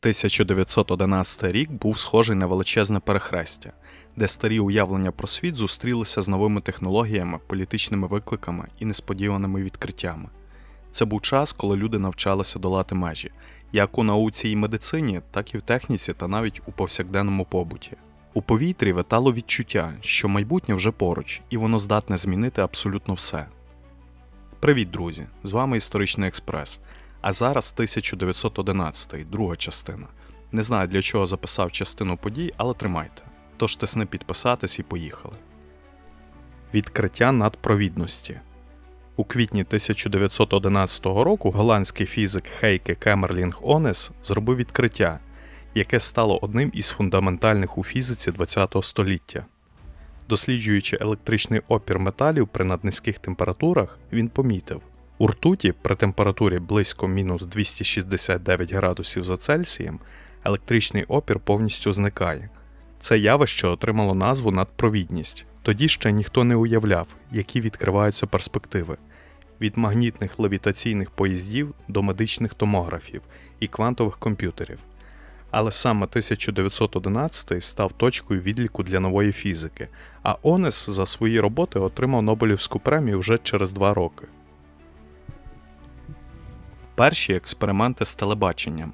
1911 рік був схожий на величезне перехрестя, де старі уявлення про світ зустрілися з новими технологіями, політичними викликами і несподіваними відкриттями. Це був час, коли люди навчалися долати межі, як у науці і медицині, так і в техніці та навіть у повсякденному побуті. У повітрі витало відчуття, що майбутнє вже поруч, і воно здатне змінити абсолютно все. Привіт, друзі! З вами Історичний Експрес. А зараз 1911, друга частина. Не знаю для чого записав частину подій, але тримайте. Тож тисни підписатись і поїхали. Відкриття надпровідності. У квітні 1911 року голландський фізик Хейке Кемерлінг Онес зробив відкриття, яке стало одним із фундаментальних у фізиці ХХ століття. Досліджуючи електричний опір металів при наднизьких температурах, він помітив, у ртуті при температурі близько мінус 269 градусів за Цельсієм електричний опір повністю зникає. Це явище отримало назву надпровідність. Тоді ще ніхто не уявляв, які відкриваються перспективи від магнітних левітаційних поїздів до медичних томографів і квантових комп'ютерів. Але саме 1911 став точкою відліку для нової фізики, а Онес за свої роботи отримав Нобелівську премію вже через два роки. Перші експерименти з телебаченням.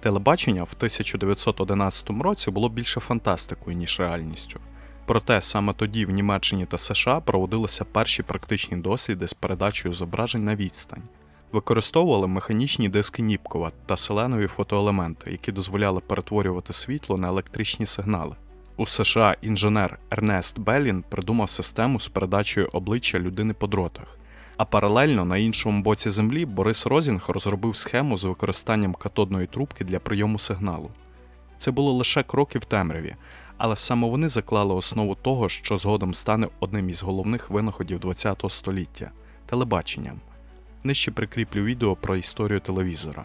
Телебачення в 1911 році було більше фантастикою, ніж реальністю. Проте саме тоді в Німеччині та США проводилися перші практичні досліди з передачею зображень на відстань. Використовували механічні диски Ніпкова та селенові фотоелементи, які дозволяли перетворювати світло на електричні сигнали. У США інженер Ернест Белін придумав систему з передачею обличчя людини по дротах. А паралельно на іншому боці землі Борис Розінг розробив схему з використанням катодної трубки для прийому сигналу. Це було лише кроки в темряві, але саме вони заклали основу того, що згодом стане одним із головних винаходів ХХ століття телебаченням. Нижче прикріплю відео про історію телевізора.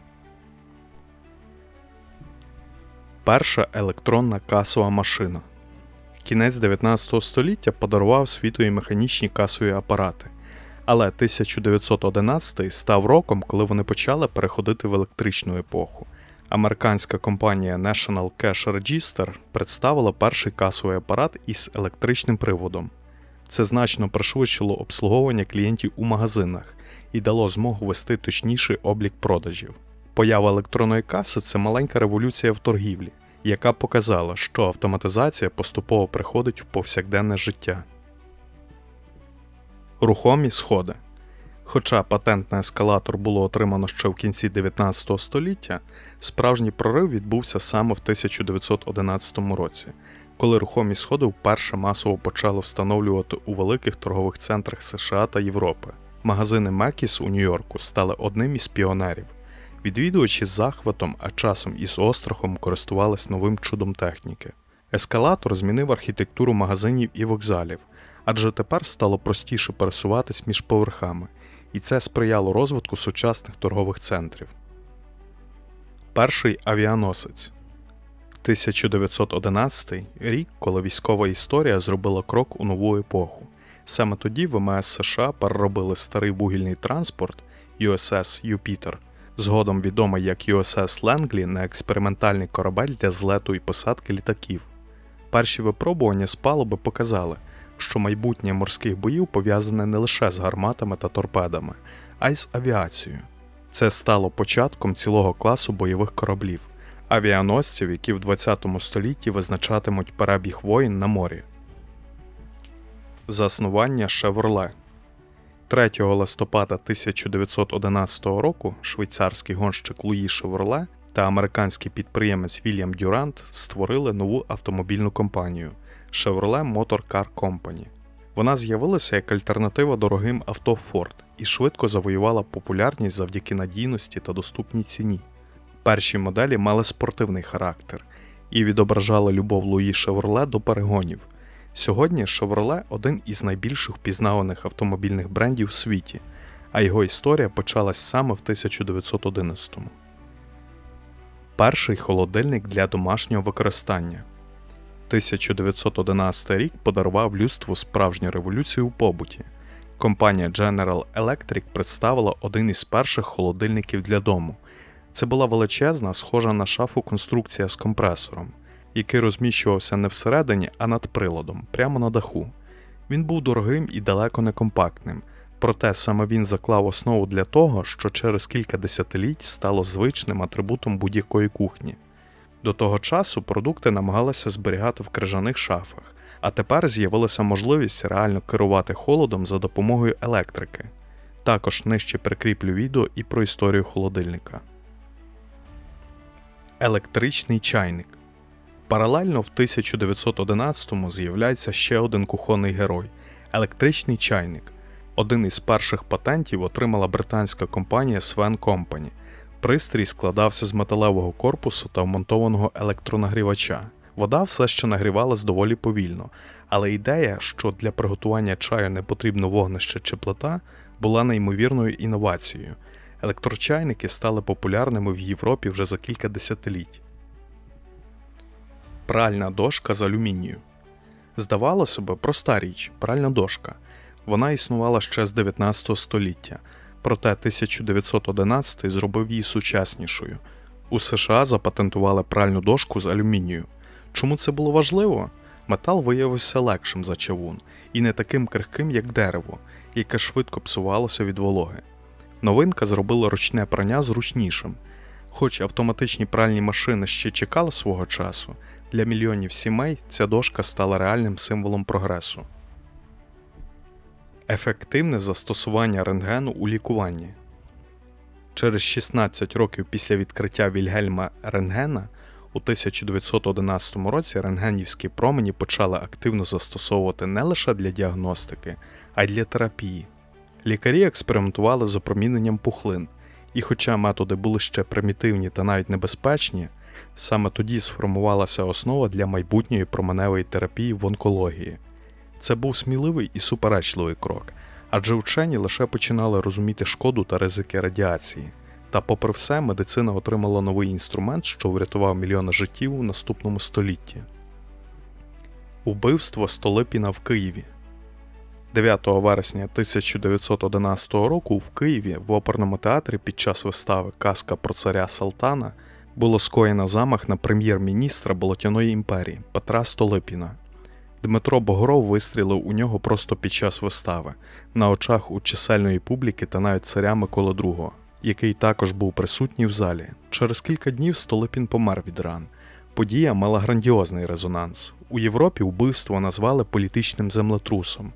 Перша електронна касова машина. Кінець 19 століття подарував світу і механічні касові апарати. Але 1911 став роком, коли вони почали переходити в електричну епоху. Американська компанія National Cash Register представила перший касовий апарат із електричним приводом. Це значно пришвидшило обслуговування клієнтів у магазинах і дало змогу вести точніший облік продажів. Поява електронної каси це маленька революція в торгівлі, яка показала, що автоматизація поступово приходить в повсякденне життя. Рухомі сходи. Хоча патент на ескалатор було отримано ще в кінці 19 століття, справжній прорив відбувся саме в 1911 році, коли рухомі сходи вперше масово почали встановлювати у великих торгових центрах США та Європи. Магазини Мекіс у Нью-Йорку стали одним із піонерів. Відвідувачі з захватом, а часом і з острахом користувались новим чудом техніки. Ескалатор змінив архітектуру магазинів і вокзалів, адже тепер стало простіше пересуватись між поверхами, і це сприяло розвитку сучасних торгових центрів. Перший авіаносець 1911 рік, коли військова історія зробила крок у нову епоху. Саме тоді ВМС США переробили старий вугільний транспорт USS Юпітер, згодом відомий як USS Ленглі на експериментальний корабель для злету і посадки літаків. Перші випробування з палуби показали, що майбутнє морських боїв пов'язане не лише з гарматами та торпедами, а й з авіацією. Це стало початком цілого класу бойових кораблів, авіаносців, які в 20 столітті визначатимуть перебіг воїн на морі. Заснування Шевроле 3 листопада 1911 року швейцарський гонщик Луї Шевроле та американський підприємець Вільям Дюрант створили нову автомобільну компанію Chevrolet Motor Car Company. Вона з'явилася як альтернатива дорогим авто Ford і швидко завоювала популярність завдяки надійності та доступній ціні. Перші моделі мали спортивний характер і відображали любов Луї Шевроле до перегонів. Сьогодні Chevrolet – один із найбільших впізнаваних автомобільних брендів в світі, а його історія почалась саме в 1911-му. Перший холодильник для домашнього використання 1911 рік подарував людству справжню революцію у побуті. Компанія General Electric представила один із перших холодильників для дому. Це була величезна, схожа на шафу конструкція з компресором, який розміщувався не всередині, а над приладом, прямо на даху. Він був дорогим і далеко не компактним, проте саме він заклав основу для того, що через кілька десятиліть стало звичним атрибутом будь-якої кухні. До того часу продукти намагалися зберігати в крижаних шафах, а тепер з'явилася можливість реально керувати холодом за допомогою електрики. Також нижче прикріплю відео і про історію холодильника. Електричний чайник. Паралельно в 1911-му з'являється ще один кухонний герой електричний чайник. Один із перших патентів отримала британська компанія Sven Company. Пристрій складався з металевого корпусу та вмонтованого електронагрівача. Вода все ще нагрівалась доволі повільно, але ідея, що для приготування чаю не потрібно вогнище чи плита, була неймовірною інновацією. Електрочайники стали популярними в Європі вже за кілька десятиліть. Пральна дошка з алюмінію. Здавалося б, проста річ пральна дошка. Вона існувала ще з 19 століття, проте 1911 зробив її сучаснішою. У США запатентували пральну дошку з алюмінію. Чому це було важливо? Метал виявився легшим за чавун і не таким крихким, як дерево, яке швидко псувалося від вологи. Новинка зробила ручне прання зручнішим. Хоч автоматичні пральні машини ще чекали свого часу, для мільйонів сімей ця дошка стала реальним символом прогресу. Ефективне застосування рентгену у лікуванні. Через 16 років після відкриття Вільгельма Рентгена у 1911 році рентгенівські промені почали активно застосовувати не лише для діагностики, а й для терапії. Лікарі експериментували з опроміненням пухлин, і хоча методи були ще примітивні та навіть небезпечні, саме тоді сформувалася основа для майбутньої променевої терапії в онкології. Це був сміливий і суперечливий крок, адже вчені лише починали розуміти шкоду та ризики радіації. Та, попри все, медицина отримала новий інструмент, що врятував мільйони життів у наступному столітті. Убивство Столипіна в Києві 9 вересня 1911 року в Києві в оперному театрі під час вистави Казка про царя Салтана було скоєно замах на прем'єр-міністра Болотяної імперії Петра Столипіна. Дмитро Богоров вистрілив у нього просто під час вистави, на очах у чисельної публіки та навіть царя Миколи II, який також був присутній в залі. Через кілька днів Столипін помер від ран. Подія мала грандіозний резонанс. У Європі вбивство назвали політичним землетрусом.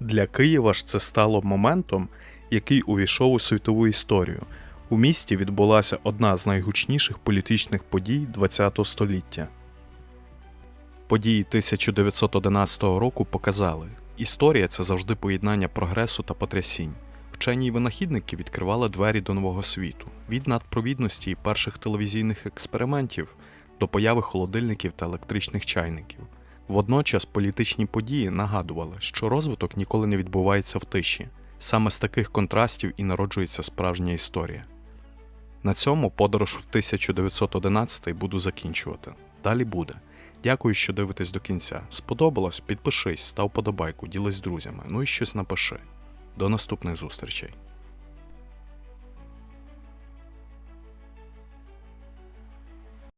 Для Києва ж це стало моментом, який увійшов у світову історію. У місті відбулася одна з найгучніших політичних подій ХХ століття. Події 1911 року показали, історія це завжди поєднання прогресу та потрясінь. Вчені й винахідники відкривали двері до нового світу від надпровідності і перших телевізійних експериментів до появи холодильників та електричних чайників. Водночас політичні події нагадували, що розвиток ніколи не відбувається в тиші. Саме з таких контрастів і народжується справжня історія. На цьому подорож в 1911 буду закінчувати. Далі буде. Дякую, що дивитесь до кінця. Сподобалось? Підпишись, став подобайку, ділись з друзями, ну і щось напиши. До наступних зустрічей.